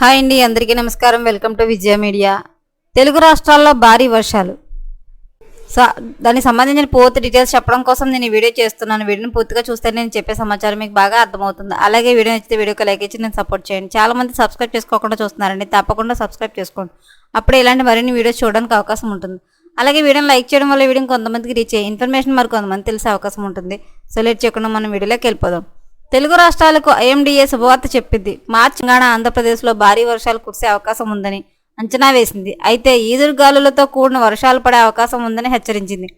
Hi అండి అందరికీ నమస్కారం. Welcome to Vijaya media. Telugu రాష్ట్రాల్లో భారీ వర్షాలు. దానికి సంబంధించిన పూర్తి డీటెయిల్స్ చెప్పడం కోసం నేను ఈ వీడియో చేస్తున్నాను. వీడియోని పూర్తిగా చూస్తే నేను చెప్పే సమాచారం మీకు బాగా అర్థమవుతుంది. అలాగే వీడియో నచ్చితే వీడియోకి లైక్ ఇచ్చి నేను సపోర్ట్ చేయండి. చాలా మంది సబ్స్క్రైబ్ చేసుకోకుండా చూస్తున్నారండి. తప్పకుండా సబ్స్క్రైబ్ చేసుకోండి. అప్పుడే ఇలాంటి మరిన్ని వీడియోస్ చూడడానికి అవకాశం ఉంటుంది. అలాగే వీడియోని లైక్ చేయడం వల్ల వీడియోని కొంతమందికి రీచ్ అయ్యే ఇన్ఫర్మేషన్ మరి కొంతమంది తెలిసే అవకాశం ఉంటుంది. సో లేట్ చేయకుండా మనం వీడియోలోకి వెళ్ళిపోదాం. తెలుగు రాష్ట్రాలకు ఐఎండీఏ శుభవార్త చెప్పింది. మార్చి తెలంగాణ ఆంధ్రప్రదేశ్లో భారీ వర్షాలు కురిసే అవకాశం ఉందని అంచనా వేసింది. అయితే ఈదురుగాలులతో కూడిన వర్షాలు పడే అవకాశం ఉందని హెచ్చరించింది.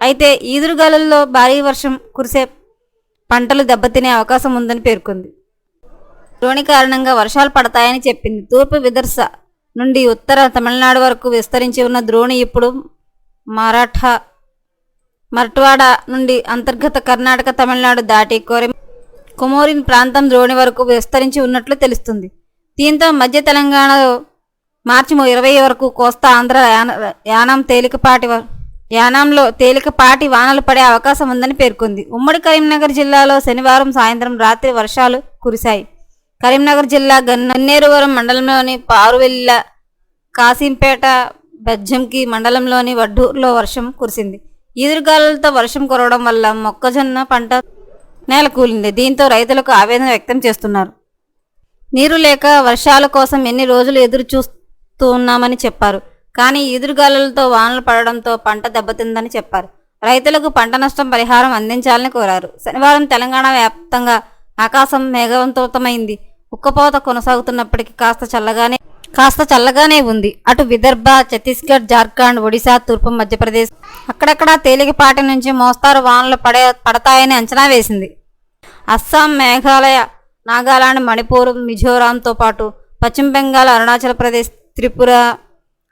అయితే ఈదురుగాలుల్లో భారీ వర్షం కురిసే పంటలు దెబ్బతినే అవకాశం ఉందని పేర్కొంది. ద్రోణి కారణంగా వర్షాలు పడతాయని చెప్పింది. తూర్పు విదర్శ నుండి ఉత్తర తమిళనాడు వరకు విస్తరించి ఉన్న ద్రోణి ఇప్పుడు మరాఠా మరట్వాడ నుండి అంతర్గత కర్ణాటక తమిళనాడు దాటి కోరి కుమోరిన్ ప్రాంతం ద్రోణి వరకు విస్తరించి ఉన్నట్లు తెలుస్తుంది. దీంతో మధ్య తెలంగాణలో మార్చి ఇరవై వరకు కోస్తా ఆంధ్ర యాన- తేలికపాటి యానంలో తేలికపాటి వానలు పడే అవకాశం ఉందని పేర్కొంది. ఉమ్మడి కరీంనగర్ జిల్లాలో శనివారం సాయంత్రం రాత్రి వర్షాలు కురిశాయి. కరీంనగర్ జిల్లా గన్నేరువరం మండలంలోని పారువెల్ల కాసింపేట బెజ్జంకి మండలంలోని వడ్డూరులో వర్షం కురిసింది. ఈదురుగాలులతో వర్షం కురవడం వల్ల మొక్కజొన్న పంట నేల కూలింది. దీంతో రైతులకు ఆవేదన వ్యక్తం చేస్తున్నారు. నీరు లేక వర్షాల కోసం ఎన్ని రోజులు ఎదురు చూస్తూ ఉన్నామని చెప్పారు. కానీ ఎదురుగాలులతో వానలు పడడంతో పంట దెబ్బతిందని చెప్పారు. రైతులకు పంట నష్టం పరిహారం అందించాలని కోరారు. శనివారం తెలంగాణ వ్యాప్తంగా ఆకాశం మేఘవంతమైంది ఉక్కపోత కొనసాగుతున్నప్పటికీ కాస్త చల్లగానే కాస్త చల్లగానే ఉంది. అటు విదర్భ ఛత్తీస్గఢ్ జార్ఖండ్ ఒడిశా తూర్పు మధ్యప్రదేశ్ అక్కడక్కడా తేలికపాటి నుంచి మోస్తారు వానలు పడే పడతాయని అంచనా వేసింది. అస్సాం మేఘాలయ నాగాలాండ్ మణిపూర్ మిజోరాంతో పాటు పశ్చిమ బెంగాల్ అరుణాచల్ ప్రదేశ్ త్రిపుర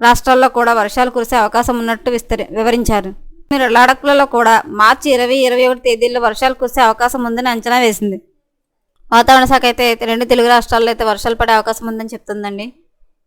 రాష్ట్రాల్లో కూడా వర్షాలు కురిసే అవకాశం ఉన్నట్టు విస్తరి వివరించారు. మీరు లడక్లలో కూడా మార్చి ఇరవై ఇరవై ఒకటి తేదీల్లో వర్షాలు కురిసే అవకాశం ఉందని అంచనా వేసింది. వాతావరణ శాఖ అయితే రెండు తెలుగు రాష్ట్రాల్లో అయితే వర్షాలు పడే అవకాశం ఉందని చెప్తుందండి.